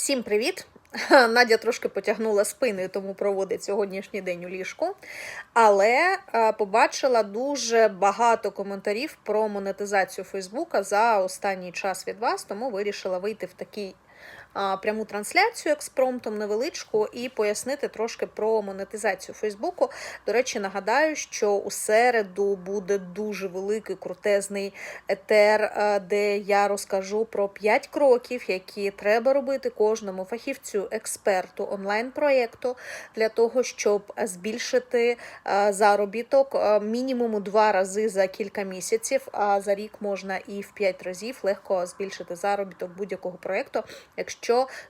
Всім привіт! Надя трошки потягнула спиною, тому проводить сьогоднішній день у ліжку. Але е, побачила дуже багато коментарів про монетизацію Фейсбука за останній час від вас, тому вирішила вийти в такий пряму трансляцію експромтом невеличку і пояснити трошки про монетизацію Фейсбуку. До речі, нагадаю, що у середу буде дуже великий крутезний етер, е, де я розкажу про 5 кроків, які треба робити кожному фахівцю, експерту онлайн-проєкту для того, щоб збільшити е, заробіток е, мінімум у два рази за кілька місяців, а за рік можна і в 5 разів легко збільшити заробіток будь-якого проєкту, якщо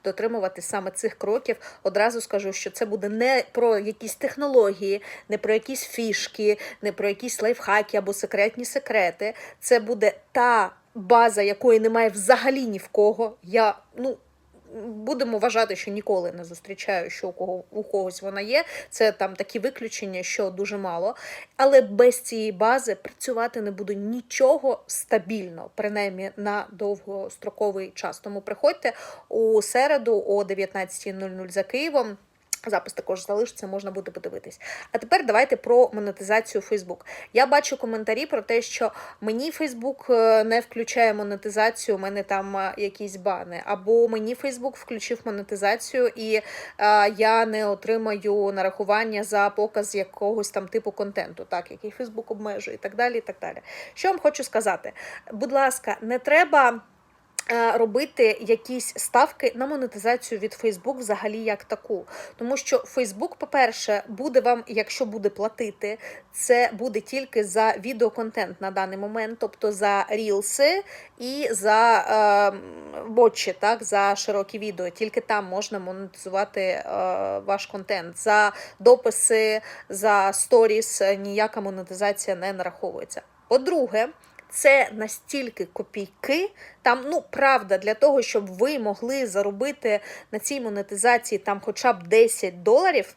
дотримувати саме цих кроків. Одразу скажу, що це буде не про якісь технології, не про якісь фішки, не про якісь лайфхаки або секретні секрети. Це буде та база, якої немає взагалі ні в кого. Я ну. Будемо вважати, що ніколи не зустрічаю, що у кого у когось вона є. Це там такі виключення, що дуже мало. Але без цієї бази працювати не буде нічого стабільно, принаймні на довгостроковий час. Тому приходьте у середу о 19.00 за Києвом. Запис також залишиться, можна буде подивитись. А тепер давайте про монетизацію Facebook. Я бачу коментарі про те, що мені Facebook е, не включає монетизацію, у мене там е, якісь бани, або мені Facebook включив монетизацію, і е, я не отримаю нарахування за показ якогось там типу контенту, так, який Facebook обмежує, і так далі. і так далі. Що вам хочу сказати? Будь ласка, не треба. Е, робити якісь ставки на монетизацію від Facebook взагалі як таку. Тому що Facebook, по-перше, буде вам, якщо буде платити, це буде тільки за відеоконтент на даний момент, тобто за рілси і за е, ботчі, так, за широкі відео. Тільки там можна монетизувати е, ваш контент. За дописи, за сторіс ніяка монетизація не нараховується. По-друге, це настільки копійки. Там, ну правда, для того, щоб ви могли заробити на цій монетизації там хоча б 10 доларів.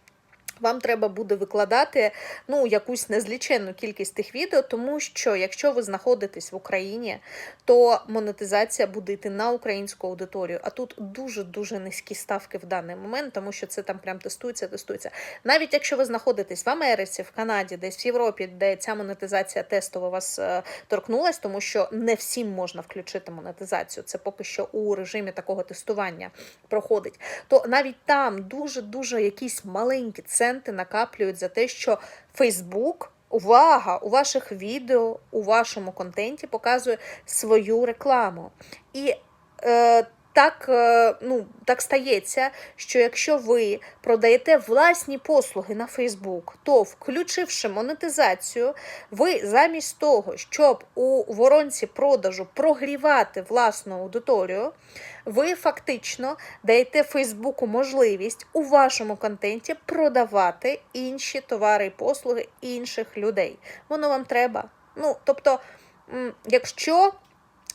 Вам треба буде викладати ну, якусь незліченну кількість тих відео, тому що якщо ви знаходитесь в Україні, то монетизація буде йти на українську аудиторію. А тут дуже-дуже низькі ставки в даний момент, тому що це там прям тестується, тестується. Навіть якщо ви знаходитесь в Америці, в Канаді, десь в Європі, де ця монетизація тестово вас е, торкнулась, тому що не всім можна включити монетизацію. Це поки що у режимі такого тестування проходить. То навіть там дуже-дуже якісь маленькі центри накаплюють за те, що Фейсбук. Увага! У ваших відео, у вашому контенті показує свою рекламу. І е, так е, ну, так стається, що якщо ви продаєте власні послуги на Фейсбук, то включивши монетизацію, ви замість того, щоб у воронці продажу прогрівати власну аудиторію, ви фактично даєте Фейсбуку можливість у вашому контенті продавати інші товари і послуги інших людей. Воно вам треба. Ну, тобто, якщо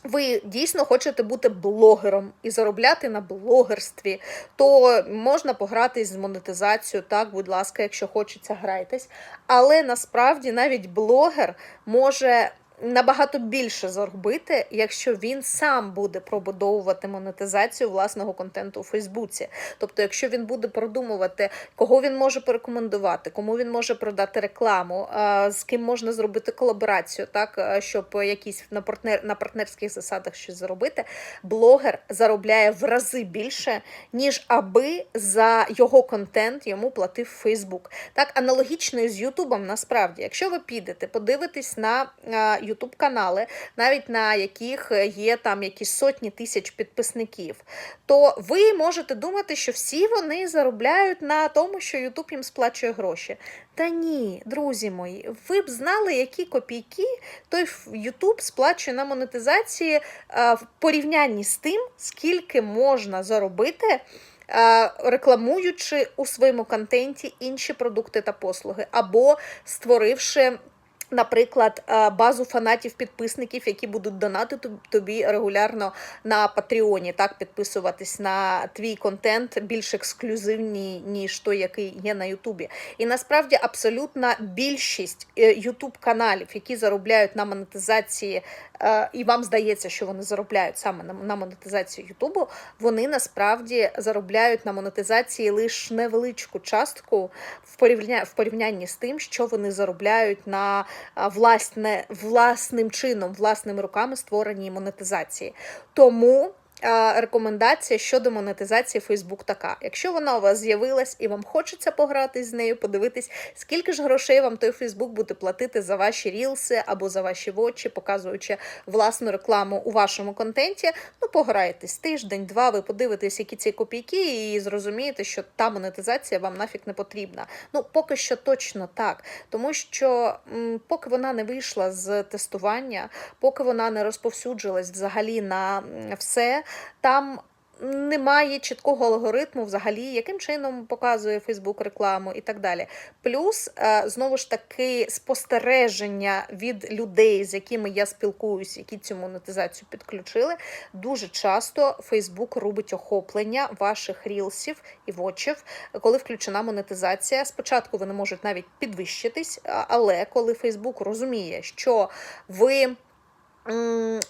ви дійсно хочете бути блогером і заробляти на блогерстві, то можна погратись з монетизацією, так, будь ласка, якщо хочеться, грайтесь. Але насправді навіть блогер може набагато більше заробити, якщо він сам буде пробудовувати монетизацію власного контенту у Фейсбуці. Тобто, якщо він буде продумувати, кого він може порекомендувати, кому він може продати рекламу, з ким можна зробити колаборацію, так щоб якісь на партнер на партнерських засадах щось заробити, блогер заробляє в рази більше, ніж аби за його контент йому платив Фейсбук. Так, аналогічно і з Ютубом, насправді, якщо ви підете, подивитесь на Ютуб канали, навіть на яких є там якісь сотні тисяч підписників, то ви можете думати, що всі вони заробляють на тому, що Ютуб їм сплачує гроші. Та ні, друзі мої, ви б знали, які копійки той Ютуб сплачує на монетизації в порівнянні з тим, скільки можна заробити. Рекламуючи у своєму контенті інші продукти та послуги, або створивши Наприклад, е, базу фанатів підписників, які будуть донатити тобі регулярно на Патреоні, так підписуватись на твій контент більш ексклюзивний, ніж той, який є на Ютубі. І насправді абсолютна більшість Ютуб каналів, які заробляють на монетизації, е, і вам здається, що вони заробляють саме на- монетизації Ютубу, вони насправді заробляють на монетизації лише невеличку частку в порівнянні, з тим, що вони заробляють на власне, власним чином, власними руками створені монетизації. Тому рекомендація щодо монетизації Facebook така: якщо вона у вас з'явилась і вам хочеться пограти з нею, подивитись, скільки ж грошей вам той Facebook буде платити за ваші рілси або за ваші вочі, показуючи власну рекламу у вашому контенті. Ну, пограєтесь тиждень-два, ви подивитесь, які ці копійки, і зрозумієте, що та монетизація вам нафіг не потрібна. Ну, поки що точно так. Тому що м, поки вона не вийшла з тестування, поки вона не розповсюджилась взагалі на все, там. Немає чіткого алгоритму, взагалі, яким чином показує Фейсбук рекламу і так далі. Плюс, е, знову ж таки, спостереження від людей, з якими я спілкуюся, які цю монетизацію підключили. Дуже часто Фейсбук робить охоплення ваших рілсів і вочів, коли включена монетизація. Спочатку вони можуть навіть підвищитись, але коли Фейсбук розуміє, що ви.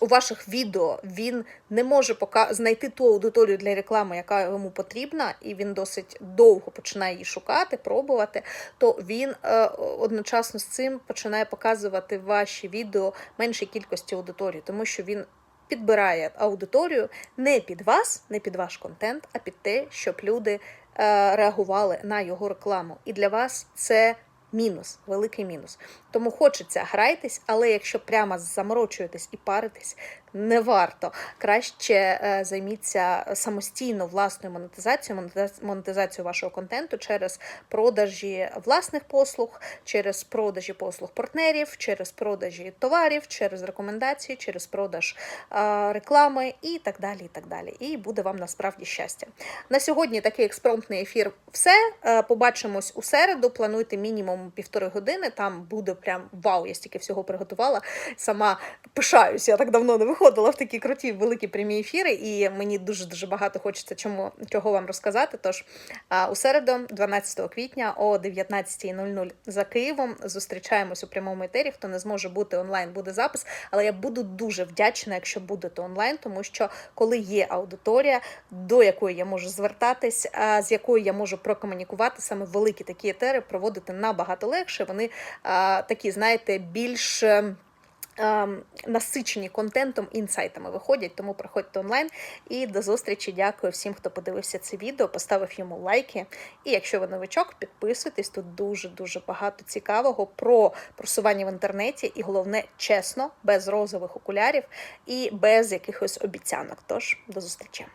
У ваших відео він не може пока знайти ту аудиторію для реклами, яка йому потрібна, і він досить довго починає її шукати, пробувати. То він е, одночасно з цим починає показувати ваші відео меншій кількості аудиторії, тому що він підбирає аудиторію не під вас, не під ваш контент, а під те, щоб люди е, реагували на його рекламу. І для вас це мінус, великий мінус. Тому хочеться грайтесь, але якщо прямо заморочуєтесь і паритесь, не варто. Краще е, займіться самостійно власною монетизацією, монетиз- монетизацією вашого контенту через продажі власних послуг, через продажі послуг партнерів, через продажі товарів, через рекомендації, через продаж е, реклами і так далі. І так далі. І буде вам насправді щастя. На сьогодні такий експромтний ефір. Все. Е, Побачимось у середу. Плануйте мінімум півтори години. Там буде прям вау, я стільки всього приготувала. Сама пишаюсь, я так давно не виходила в такі круті великі прямі ефіри, і мені дуже дуже багато хочеться чому чого вам розказати. Тож у середу, 12 квітня о 19.00 за Києвом зустрічаємось у прямому етері. Хто не зможе бути онлайн, буде запис. Але я буду дуже вдячна, якщо будете онлайн, тому що коли є аудиторія, до якої я можу звертатись, з якою я можу прокомунікувати, саме великі такі етери проводити набагато легше. Вони такі, знаєте, більш. Насичені контентом, інсайтами виходять, тому приходьте онлайн. І до зустрічі. Дякую всім, хто подивився це відео, поставив йому лайки. І якщо ви новичок, підписуйтесь. Тут дуже дуже багато цікавого про просування в інтернеті, і головне, чесно, без розових окулярів і без якихось обіцянок. Тож до зустрічі.